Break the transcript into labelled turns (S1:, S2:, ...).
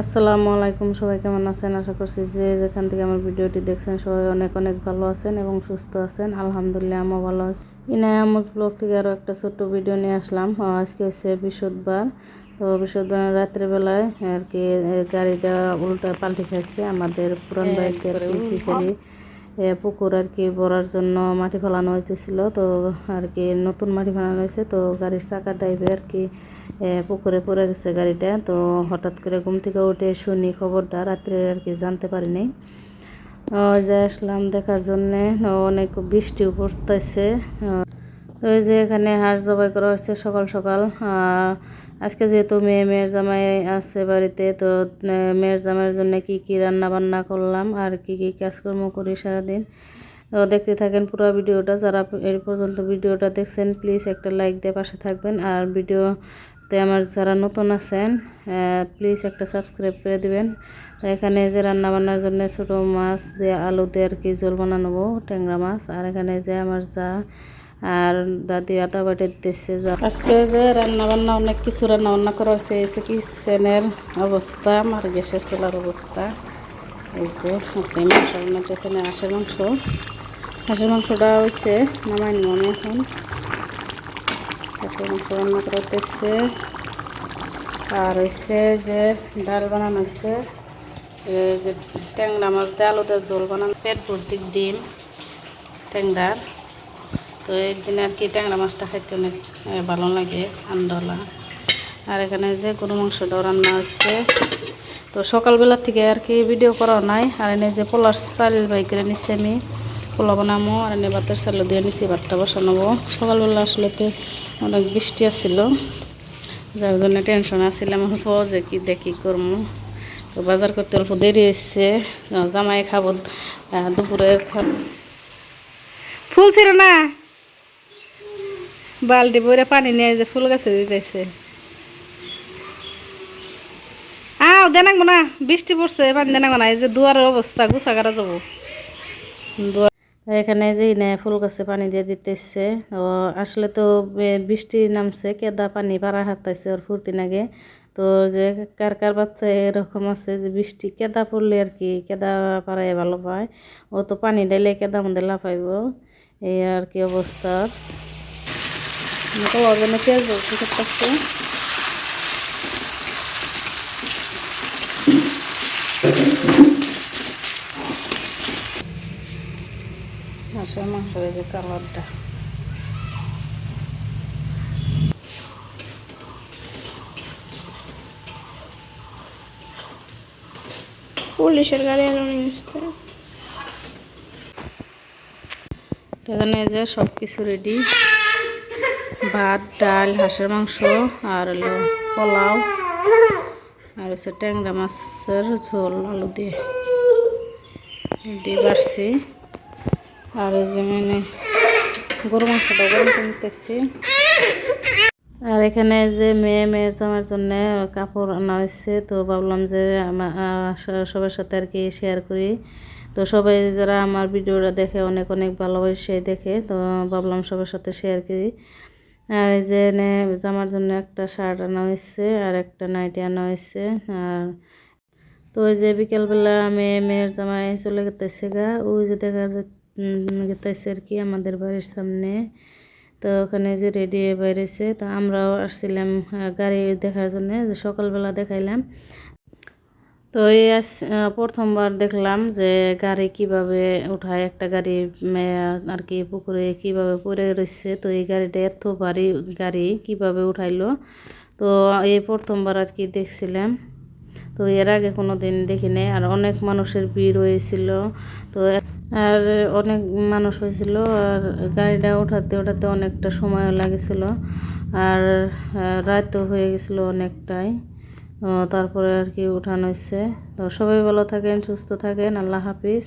S1: আসসালামু আলাইকুম সবাই কেমন আছেন? আশা করছি যে যেখান থেকে আমার ভিডিওটি দেখছেন সবাই অনেক অনেক ভালো আছেন এবং সুস্থ আছেন। আলহামদুলিল্লাহ আমিও ভালো আছে। ইনায়ামজ ব্লগ থেকে আরও একটা ছোট্ট ভিডিও নিয়ে আসলাম। আজকে হচ্ছে বৃহস্পতিবার তো বৃহস্পতিবার রাত্রেবেলায় আর কি গাড়িটা উল্টা পাল্টে খাইছে। আমাদের পুরান বাড়িতে আর কি পুকুর আর কি ভরার জন্য মাটি ফেলানো হইতেছিল। তো আর কি নতুন মাটি ফেলানো হয়েছে। তো গাড়ির চাকা টাইপে আর কি পুকুরে পড়ে গেছে গাড়িটা। তো হঠাৎ করে ঘুম থেকে উঠে শুনি খবরটা, রাত্রে আর কি জানতে পারিনি যে আসলাম দেখার জন্যে। অনেক বৃষ্টিও পড়তেছে। তো এই যে এখানে হাঁস জবাই করা হচ্ছে সকাল সকাল। আজকে যেহেতু মেয়ে, মেয়ের জামাই আছে বাড়িতে, তো মেয়ের জামাইয়ের জন্য কি কি রান্না বান্না করলাম আর কি কি কাজকর্ম করি সারাদিন। তো দেখতে থাকেন পুরো ভিডিওটা। যারা এই পর্যন্ত ভিডিওটা দেখছেন প্লিজ একটা লাইক দিয়ে পাশে থাকবেন। আর ভিডিওতে আমার যারা নতুন আছেন প্লিজ একটা সাবস্ক্রাইব করে দিবেন। তো এখানে যে রান্না বান্নার জন্য ছোটো মাছ দিয়ে আলু দিয়ে আর কি ঝোল বানানো ট্যাংরা মাছ। আর এখানে যে আমার যা আর দাদি আটা বাটে যা। আজকে যে রান্না বান্না অনেক কিছু রান্না বান্না করা হয়েছে যে কিচেনের অবস্থা আমার গ্যাসের চুলার অবস্থা। এই যে আপনি মাংস বানাতেছেন হাঁসের মাংস। হাঁসের মাংসটা হয়েছে নামাই মনে এখন। হাঁসের মাংস রান্না করা হতেছে আর হয়েছে যে ডাল বানানো হয়েছে যে ট্যাংরা মাছ দিয়ে আলুতে ঝোল বানানো, পেট ভর্তি ডিম ট্যাংরার তো এই দিনে আর কি ট্যাংরা মাছটা খাইতে অনেক ভালো লাগে ঠান্ডালা আর এখানে যে গরু মাংসটাও রান্না হচ্ছে তো সকালবেলা থেকে আর কি ভিডিও করা নাই। আর এনে যে পোলার চাল বাই করে নিচ্ছি আমি, পোলা বানামো, আর এনে ভাতের চাল দিয়ে নিচ্ছি ভাতটা বসানো সকালবেলা আসলে অনেক বৃষ্টি আসছিল যার জন্য টেনশন আসছিলাম অল্প যে কি দেখি করব তো বাজার করতে অল্প দেরি হচ্ছে জামাই খাব দুপুরে খাব ফুল ছিল না? বালতি বইরে পানি নিয়ে যে ফুল গাছে দিতেছে। আও দেনাক না, বৃষ্টি পড়ছে, পানি দেনাক না, এই যে দুয়ারের অবস্থা, গুছা কারা যাব। এখানে যে ফুল গাছে পানি দিয়ে দিতেছে। ও, আসলে তো বৃষ্টি নামছে, কেদা পানি পাড়া হাতাইছে ওর ফুর্তি নাগে তো যে কার কার বাচ্চা এরকম আছে যে বৃষ্টি, কেদা পড়লে আর কি, কেদা পাড়ায় ভালো পায়। ও তো পানি ডাইলে কেদা মধ্যে লাফাইব। এই আর কি অবস্থা। কলার জন্য পেঁয়াজ বলছি করতেছে হাঁসের মাংসের এই কালারটা
S2: পুলিশের গাড়ি এলো নিশ্চয়
S1: এখানে যে সব কিছু রেডি ভাত, ডাল, হাঁসের মাংস আর হলো পোলাও। আর হচ্ছে ট্যাংরা মাছের ঝোল, আলু দিয়ে। রেডি বাড়ছি। আর মানে গরু মাংসটা গরম কিনতেছি আর এখানে যে মেয়ে মেয়ের জামার জন্য কাপড় আনা হয়েছে। তো ভাবলাম যে সবার সাথে আর কি শেয়ার করি। তো সবাই যারা আমার ভিডিওটা দেখে অনেক অনেক ভালোবাসে, দেখে, তো ভাবলাম সবার সাথে শেয়ার করি। আর এই যে জামার জন্য একটা শার্ট আনা হয়েছে আর একটা নাইটি আনা হয়েছে আর তো ওই যে বিকেলবেলা মেয়ে মেয়ের জামাই চলে গেতেছে গা। ওই যে দেখা যেতেছে আর কি আমাদের বাড়ির সামনে। তো ওখানে যে রেডি বেরিয়েছে তো আমরাও আসছিলাম গাড়ি দেখার জন্য। যে সকালবেলা দেখাইলাম। তো এই প্রথমবার দেখলাম যে গাড়ি কীভাবে উঠায়, একটা গাড়ি আর কি পুকুরে কীভাবে পড়ে রয়েছে তো এই গাড়িটা এত ভারী গাড়ি কীভাবে উঠাইলো? তো এই প্রথমবার আর কি দেখছিলাম। তো এর আগে কোনো দিন দেখিনি। আর অনেক মানুষের ভিড় হয়েছিল। তো আর অনেক মানুষ হয়েছিল। আর গাড়িটা উঠাতে উঠাতে অনেকটা সময় লাগেছিল। আর রাতও হয়ে গেছিল অনেকটাই। তারপরে আর কি উঠানো হয়েছে তো সবাই ভালো থাকেন সুস্থ থাকেন আল্লাহ হাফিজ।